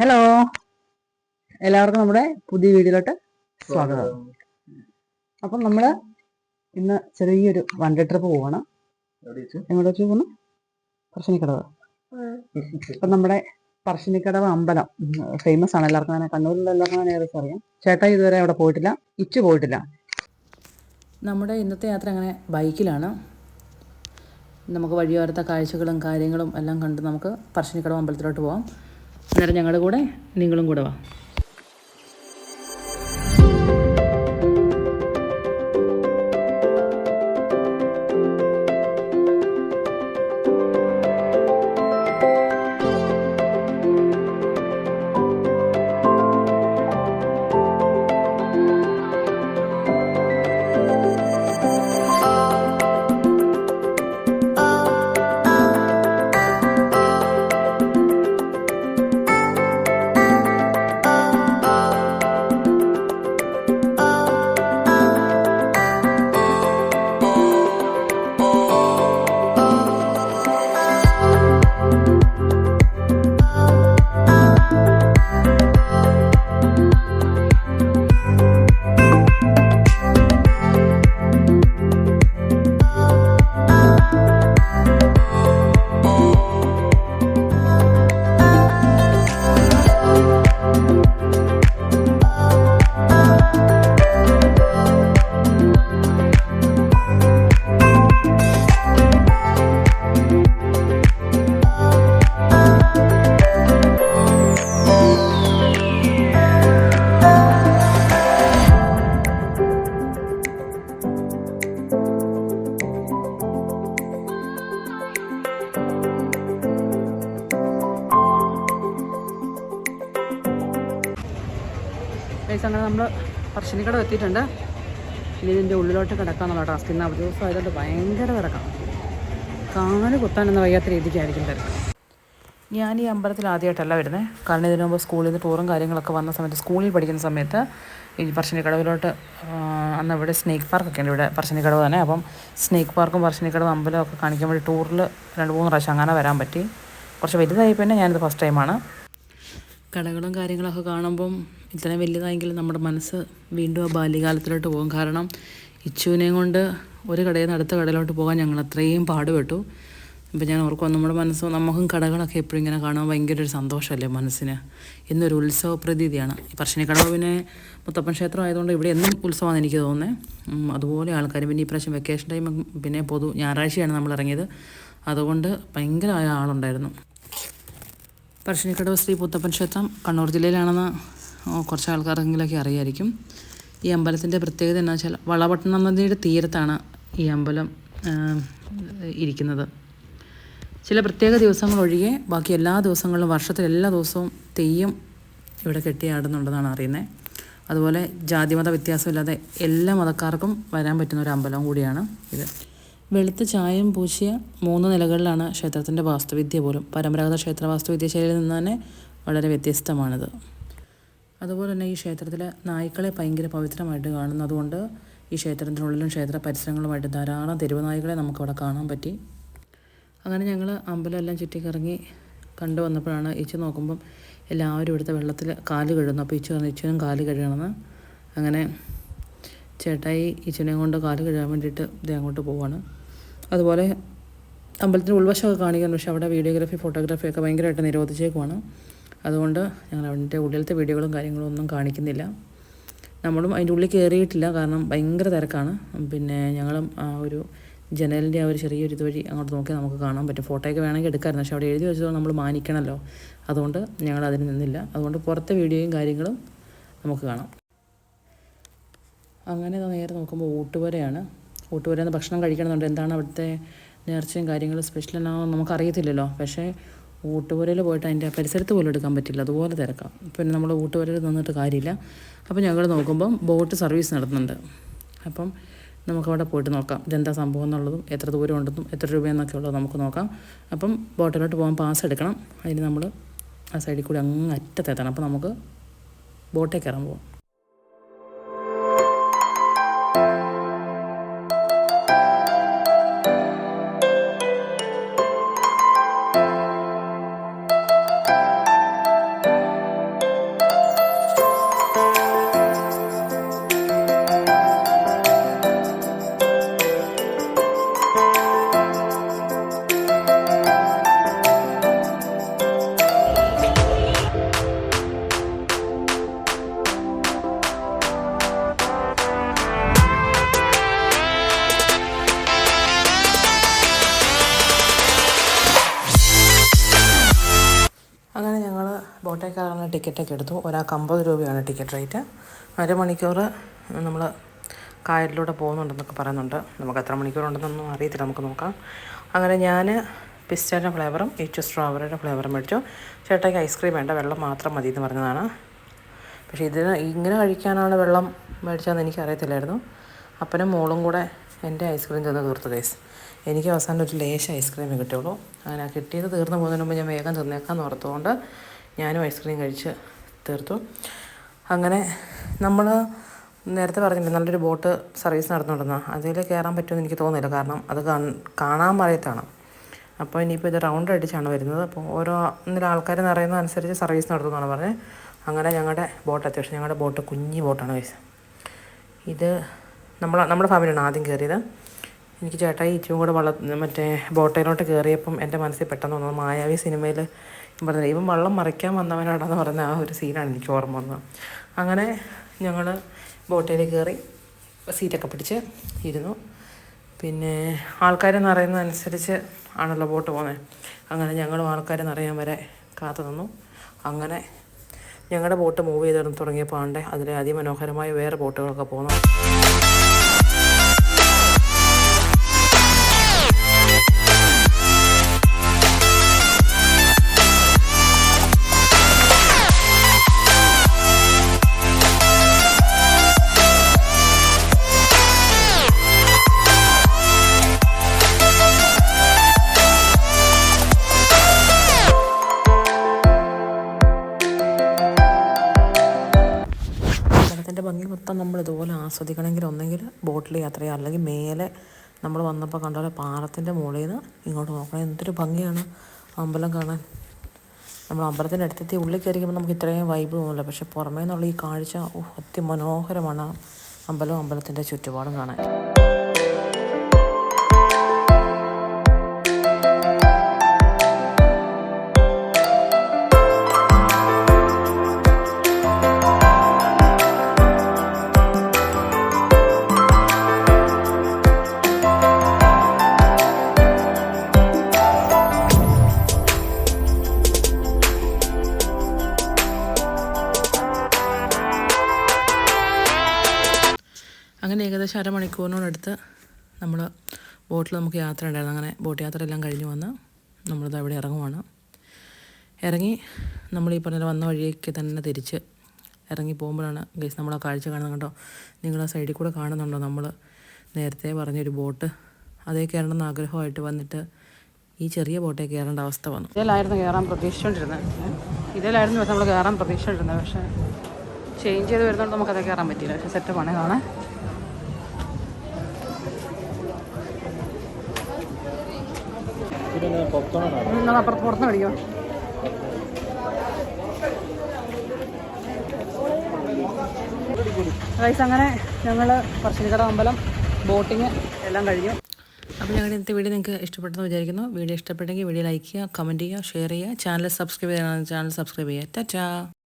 Hello എല്ലാവർക്കും നമ്മുടെ പുതിയ വീഡിയോയിലോട്ട് സ്വാഗതം. അപ്പം നമ്മൾ ഇന്ന് ചെറിയൊരു വൺ ഡേ ട്രിപ്പ് പോവാണ്. എങ്ങോട്ട് വെച്ച് പോകുന്നു പറശ്ശിനിക്കടവ്. അപ്പം നമ്മുടെ പറശ്ശിനിക്കടവ് അമ്പലം ഫേമസ് ആണ്. എല്ലാവർക്കും തന്നെ കണ്ണൂരിലുള്ള എല്ലാവർക്കും തന്നെ ഏകദേശം അറിയാം. ചേട്ടാ ഇതുവരെ അവിടെ പോയിട്ടില്ല ഇച്ചു പോയിട്ടില്ല. നമ്മുടെ ഇന്നത്തെ യാത്ര അങ്ങനെ ബൈക്കിലാണ്. നമുക്ക് വഴിയോരത്തെ കാഴ്ചകളും കാര്യങ്ങളും എല്ലാം കണ്ട് നമുക്ക് പറശ്ശിനിക്കടവ് അമ്പലത്തിലോട്ട് പോവാം. അന്നേരം ഞങ്ങളുടെ കൂടെ നിങ്ങളും കൂടെ വാ. ഗൈസ് അങ്ങനെ നമ്മൾ പറശ്ശിനിക്കട എത്തിയിട്ടുണ്ട്. ഇനി ഇതിന്റെ ഉള്ളിലോട്ട് കിടക്കാന്നുള്ള ടാസ്ക് ഇന്ന് അവധി ദിവസം ആയതുകൊണ്ട് ഭയങ്കര തിരക്കാം. കാൽ കുത്താനൊന്നും വയ്യാത്ത രീതിക്കായിരിക്കും തിരക്ക്. ഞാൻ ഈ അമ്പലത്തിൽ ആദ്യമായിട്ടല്ല വരുന്നത് കാരണം ഇതിനു മുമ്പ് സ്കൂളിൽ നിന്ന് ടൂറും കാര്യങ്ങളൊക്കെ വന്ന സമയത്ത് സ്കൂളിൽ പഠിക്കുന്ന സമയത്ത് ഈ പറശ്ശിനിക്കടവിലോട്ട് അന്ന് ഇവിടെ സ്നേക്ക് പാർക്കൊക്കെ ഉണ്ട് ഇവിടെ പറശ്ശിനിക്കടവ് തന്നെ. അപ്പം സ്നേക്ക് പാർക്കും പറശ്ശിനിക്കടവ് അമ്പലവും ഒക്കെ കാണിക്കാൻ വേണ്ടി ടൂറിൽ രണ്ട് മൂന്ന് പ്രാവശ്യം അങ്ങനെ വരാൻ പറ്റി. കുറച്ച് വലുതായി പിന്നെ ഞാനിത് ഫസ്റ്റ് ടൈമാണ് കടകളും കാര്യങ്ങളൊക്കെ കാണുമ്പം ഇത്രയും വലുതായെങ്കിലും നമ്മുടെ മനസ്സ് വീണ്ടും ആ ബാല്യകാലത്തിലോട്ട് പോകും. കാരണം ഇച്ചുവിനെയും കൊണ്ട് ഒരു കടയിൽ നിന്ന് അടുത്ത കടയിലോട്ട് പോകാൻ ഞങ്ങൾ അത്രയും പാടുപെട്ടു. അപ്പം ഞാൻ ഓർക്കും നമ്മുടെ മനസ്സ് നമുക്കും കടകളൊക്കെ എപ്പോഴും ഇങ്ങനെ കാണാൻ ഭയങ്കര ഒരു സന്തോഷമല്ലേ മനസ്സിന്. എന്നൊരു ഉത്സവ പ്രതീതിയാണ് പറശ്ശിനിക്കടവ് പിന്നെ മുത്തപ്പൻ ക്ഷേത്രം ആയതുകൊണ്ട് ഇവിടെ എന്നും ഉത്സവമാണ് എനിക്ക് തോന്നുന്നത് അതുപോലെ ആൾക്കാർ പിന്നെ ഈ പ്രാവശ്യം വെക്കേഷൻ ടൈം പിന്നെ പൊതു ഞായറാഴ്ചയാണ് നമ്മൾ ഇറങ്ങിയത്. അതുകൊണ്ട് ഭയങ്കരമായ ആളുണ്ടായിരുന്നു. പറശ്ശിനിക്കടവ് ശ്രീ പുത്തപ്പൻ ക്ഷേത്രം കണ്ണൂർ ജില്ലയിലാണെന്ന് കുറച്ച് ആൾക്കാർക്കെങ്കിലൊക്കെ അറിയായിരിക്കും. ഈ അമ്പലത്തിന്റെ പ്രത്യേകത എന്നു വെച്ചാൽ വളപട്ടണം നദിയുടെ തീരത്താണ് ഈ അമ്പലം ഇരിക്കുന്നത്. ചില പ്രത്യേക ദിവസങ്ങൾ ഒഴികെ ബാക്കി എല്ലാ ദിവസങ്ങളിലും വർഷത്തിൽ എല്ലാ ദിവസവും തെയ്യം ഇവിടെ കെട്ടിയാടുന്നുണ്ടെന്നാണ് അറിയുന്നത് അതുപോലെ ജാതിമത വ്യത്യാസമില്ലാതെ എല്ലാ മതക്കാർക്കും വരാൻ പറ്റുന്ന ഒരു അമ്പലം കൂടിയാണ് ഇത്. വെളുത്ത ചായം പൂശിയ മൂന്ന് നിലകളിലാണ് ക്ഷേത്രത്തിന്റെ വാസ്തുവിദ്യ പോലും. പരമ്പരാഗത ക്ഷേത്ര വാസ്തുവിദ്യ ശൈലിയിൽ നിന്ന് തന്നെ വളരെ വ്യത്യസ്തമാണിത്. അതുപോലെ തന്നെ ഈ ക്ഷേത്രത്തിൽ നായ്ക്കളെ ഭയങ്കര പവിത്രമായിട്ട് കാണുന്നു അതുകൊണ്ട് ഈ ക്ഷേത്രത്തിനുള്ളിലും ക്ഷേത്ര പരിസരങ്ങളുമായിട്ട് ധാരാളം തെരുവ് നായ്ക്കളെ നമുക്കവിടെ കാണാൻ പറ്റി. അങ്ങനെ ഞങ്ങൾ അമ്പലമെല്ലാം ചുറ്റിക്കിറങ്ങി കണ്ടു വന്നപ്പോഴാണ് ഇച്ചു നോക്കുമ്പം എല്ലാവരും ഇവിടുത്തെ വെള്ളത്തിൽ കാൽ കഴുകുന്നു. അപ്പോൾ ഇച്ചു പറഞ്ഞു ഇച്ചുവിനും കാൽ കഴുകണമെന്ന്. അങ്ങനെ ചേട്ടായി ഇച്ചുവിനെ കൊണ്ട് കാൽ കഴുകാൻ വേണ്ടിയിട്ട് ഇത് അങ്ങോട്ട് പോവാണ്. അതുപോലെ അമ്പലത്തിന്റെ ഉൾവശമൊക്കെ കാണിക്കാൻ പക്ഷേ അവിടെ വീഡിയോഗ്രാഫി ഫോട്ടോഗ്രാഫി ഒക്കെ ഭയങ്കരമായിട്ട് നിരോധിച്ചേക്കുവാണ്. അതുകൊണ്ട് ഞങ്ങൾ അവന്റെ ഉള്ളിലത്തെ വീഡിയോകളും കാര്യങ്ങളും ഒന്നും കാണിക്കുന്നില്ല. നമ്മളും അതിന്റെ ഉള്ളിൽ കയറിയിട്ടില്ല കാരണം ഭയങ്കര തിരക്കാണ്. പിന്നെ ഞങ്ങളും ആ ഒരു ജനലിന്റെ ആ ഒരു ചെറിയൊരു ഇതുവഴി അങ്ങോട്ട് നോക്കി നമുക്ക് കാണാൻ പറ്റും. ഫോട്ടോയൊക്കെ വേണമെങ്കിൽ എടുക്കാമായിരുന്നു പക്ഷേ അവിടെ എഴുതി വെച്ചത് നമ്മൾ മാനിക്കണമല്ലോ. അതുകൊണ്ട് ഞങ്ങൾ അതിന് നിന്നില്ല. അതുകൊണ്ട് പുറത്തെ വീഡിയോയും കാര്യങ്ങളും നമുക്ക് കാണാം. അങ്ങനെ നേരെ നോക്കുമ്പോൾ ഊട്ടുവരയാണ് ഊട്ടുവരയിൽ നിന്ന് ഭക്ഷണം കഴിക്കണമെന്നുണ്ട്. എന്താണ് അവിടുത്തെ നേർച്ചയും കാര്യങ്ങളും സ്പെഷ്യൽ എന്നാണോ നമുക്കറിയത്തില്ലല്ലോ. പക്ഷേ ഊട്ടുപുരയിൽ പോയിട്ട് അതിന്റെ പരിസരത്ത് പോലും എടുക്കാൻ പറ്റില്ല. അതുപോലെ തിരക്കാം. പിന്നെ നമ്മൾ ഊട്ടുപുരയിൽ നിന്നിട്ട് കാര്യമില്ല. അപ്പോൾ ഞങ്ങൾ നോക്കുമ്പം ബോട്ട് സർവീസ് നടത്തുന്നുണ്ട്. അപ്പം നമുക്കവിടെ പോയിട്ട് നോക്കാം. ഇതെന്താ സംഭവം എന്നുള്ളതും എത്ര ദൂരം ഉണ്ടെന്നും എത്ര രൂപയെന്നൊക്കെ ഉള്ളത് നമുക്ക് നോക്കാം. അപ്പം ബോട്ടിലോട്ട് പോകാൻ പാസ് എടുക്കണം. അതിന് നമ്മൾ ആ സൈഡിൽ കൂടി അങ്ങ് അറ്റത്തെത്തണം. അപ്പോൾ നമുക്ക് ബോട്ടേ കയറാൻ പോവാം. കയറാനുള്ള ടിക്കറ്റൊക്കെ എടുത്തു ഒരാൾക്ക് അമ്പത് രൂപയാണ് ടിക്കറ്റ് റേറ്റ്. അരമണിക്കൂർ നമ്മൾ കായലിലൂടെ പോകുന്നുണ്ടെന്നൊക്കെ പറയുന്നുണ്ട്. നമുക്ക് എത്ര മണിക്കൂറുണ്ടെന്നൊന്നും അറിയത്തില്ല. നമുക്ക് നോക്കാം. അങ്ങനെ ഞാൻ പിസ്റ്റേന്റെ ഫ്ലേവറും എച്ച് സ്ട്രോബെറിയുടെ ഫ്ലേവറും മേടിച്ചു. ചേട്ടയ്ക്ക് ഐസ്ക്രീം വേണ്ട വെള്ളം മാത്രം മതി എന്ന് പറഞ്ഞതാണ്. പക്ഷേ ഇതിന് ഇങ്ങനെ കഴിക്കാനാണ് വെള്ളം മേടിച്ചതെന്ന് എനിക്ക് അറിയത്തില്ലായിരുന്നു. അപ്പനും മോളും കൂടെ എന്റെ ഐസ്ക്രീം ചെന്ന് തീർത്തു കേസ് എനിക്ക് അവസാനം ഒരു ലേശ ഐസ്ക്രീമേ കിട്ടുള്ളൂ അങ്ങനെ കിട്ടിയത് തീർന്നു പോകുന്നതിന് മുമ്പ് ഞാൻ വേഗം തിന്നേക്കാമെന്ന് ഓർത്തുകൊണ്ട് ഞാനും ഐസ്ക്രീം കഴിച്ച് തീർത്തു. അങ്ങനെ നമ്മൾ നേരത്തെ പറഞ്ഞില്ലേ നല്ലൊരു ബോട്ട് സർവീസ് നടന്നുകൊണ്ടിരുന്ന അതിൽ കയറാൻ പറ്റുമെന്ന് എനിക്ക് തോന്നുന്നില്ല. കാരണം അത് കാണാൻ പറയത്താണ്. അപ്പോൾ ഇനിയിപ്പോൾ ഇത് റൗണ്ട് അടിച്ചാണ് വരുന്നത്. അപ്പോൾ ഓരോ ഇന്നലെ ആൾക്കാർ നിറയുന്നതനുസരിച്ച് സർവീസ് നടത്തുമെന്നാണ് പറഞ്ഞത് അങ്ങനെ ഞങ്ങളുടെ ബോട്ട് അത്യാവശ്യം ഞങ്ങളുടെ ബോട്ട് കുഞ്ഞി ബോട്ടാണ് വയസ്സ് ഇത് നമ്മൾ നമ്മുടെ ഫാമിലിയാണ് ആദ്യം കയറിയത് എനിക്ക് ചേട്ടായി ഇച്ചും കൂടെ വള മറ്റേ ബോട്ടയിലോട്ട് കയറിയപ്പം എന്റെ മനസ്സിൽ പെട്ടെന്ന് വന്നത് മായാവി സിനിമയിൽ പറഞ്ഞില്ല ഇവൻ വള്ളം മറിക്കാൻ വന്നവനാണെന്ന് പറഞ്ഞ ആ ഒരു സീനാണ് എനിക്ക് ഓർമ്മ വന്നത്. അങ്ങനെ ഞങ്ങൾ ബോട്ടേൽ കയറി സീറ്റൊക്കെ പിടിച്ച് ഇരുന്നു. പിന്നെ ആൾക്കാർ നിറയുന്നതനുസരിച്ച് ആണല്ലോ ബോട്ട് പോകുന്നത് അങ്ങനെ ഞങ്ങളും ആൾക്കാർ നിറയാൻ വരെ കാത്തു നിന്നു. അങ്ങനെ ഞങ്ങളുടെ ബോട്ട് മൂവ് ചെയ്ത് തുടങ്ങിയപ്പോൾ ആണ്ടേ അതിലെ അതിമനോഹരമായ വേറെ ബോട്ടുകളൊക്കെ പോകുന്നു ഇതുപോലെ ആസ്വദിക്കണമെങ്കിൽ ഒന്നെങ്കിൽ ബോട്ടിൽ യാത്ര അല്ലെങ്കിൽ മേലെ നമ്മൾ വന്നപ്പോൾ കണ്ട പോലെ പാറത്തിന്റെ മുകളിൽ നിന്ന് ഇങ്ങോട്ട് നോക്കണം. എന്തൊരു ഭംഗിയാണ് അമ്പലം കാണാൻ. നമ്മൾ അമ്പലത്തിന്റെ അടുത്തെത്തി ഉള്ളിൽ കയറിക്കുമ്പോൾ നമുക്ക് ഇത്രയും വൈബ് തോന്നില്ല പക്ഷേ പുറമേ നിന്നുള്ള ഈ കാഴ്ച ഓ അതിമനോഹരമാണ് അമ്പലം അമ്പലത്തിന്റെ ചുറ്റുപാടും കാണാൻ. ഏകദേശം അരമണിക്കൂറിനോടടുത്ത് നമ്മൾ ബോട്ടിൽ നമുക്ക് യാത്ര ഉണ്ടായിരുന്നു. അങ്ങനെ ബോട്ട് യാത്ര എല്ലാം കഴിഞ്ഞ് വന്ന് നമ്മളിത് അവിടെ ഇറങ്ങുവാണ്. ഇറങ്ങി നമ്മൾ ഈ പറഞ്ഞ വന്ന വഴിയേക്ക് തന്നെ തിരിച്ച് ഇറങ്ങി പോകുമ്പോഴാണ് ഗൈസ് നമ്മൾ ആ കാഴ്ച കാണുന്നത് കണ്ടോ? നിങ്ങൾ ആ സൈഡിൽ കൂടെ കാണുന്നുണ്ടോ നമ്മൾ നേരത്തെ പറഞ്ഞൊരു ബോട്ട്. അതേ കയറണമെന്ന് ആഗ്രഹമായിട്ട് വന്നിട്ട് ഈ ചെറിയ ബോട്ടേ കയറേണ്ട അവസ്ഥ വന്നു. ഇതിലായിരുന്നു കയറാൻ പ്രതീക്ഷിച്ചുകൊണ്ടിരുന്നത് ഇതിലായിരുന്നു നമ്മൾ കയറാൻ പ്രതീക്ഷിച്ചുകൊണ്ടിരുന്നത് പക്ഷേ ചേഞ്ച് ചെയ്ത് വരുന്നതുകൊണ്ട് നമുക്കത് കയറാൻ പറ്റിയില്ല. പക്ഷേ സെറ്റപ്പാണ് കാണാൻ അപ്പുറത്ത് പുറത്ത് മേടിക്കോ. റൈസ് അങ്ങനെ ഞങ്ങൾ പറശ്ശിനിക്കട അമ്പലം ബോട്ടിങ് എല്ലാം കഴിഞ്ഞു. അപ്പോൾ ഞങ്ങളുടെ ഇന്നത്തെ വീഡിയോ നിങ്ങൾക്ക് ഇഷ്ടപ്പെട്ടെന്ന് വിചാരിക്കുന്നു. വീഡിയോ ഇഷ്ടപ്പെട്ടെങ്കിൽ വീഡിയോ ലൈക്ക് ചെയ്യുക കമന്റ് ചെയ്യുക ഷെയർ ചെയ്യുക. ചാനൽ സബ്സ്ക്രൈബ് ചെയ്യാനാണ് ചാനൽ സബ്സ്ക്രൈബ് ചെയ്യുക. ടാറ്റാ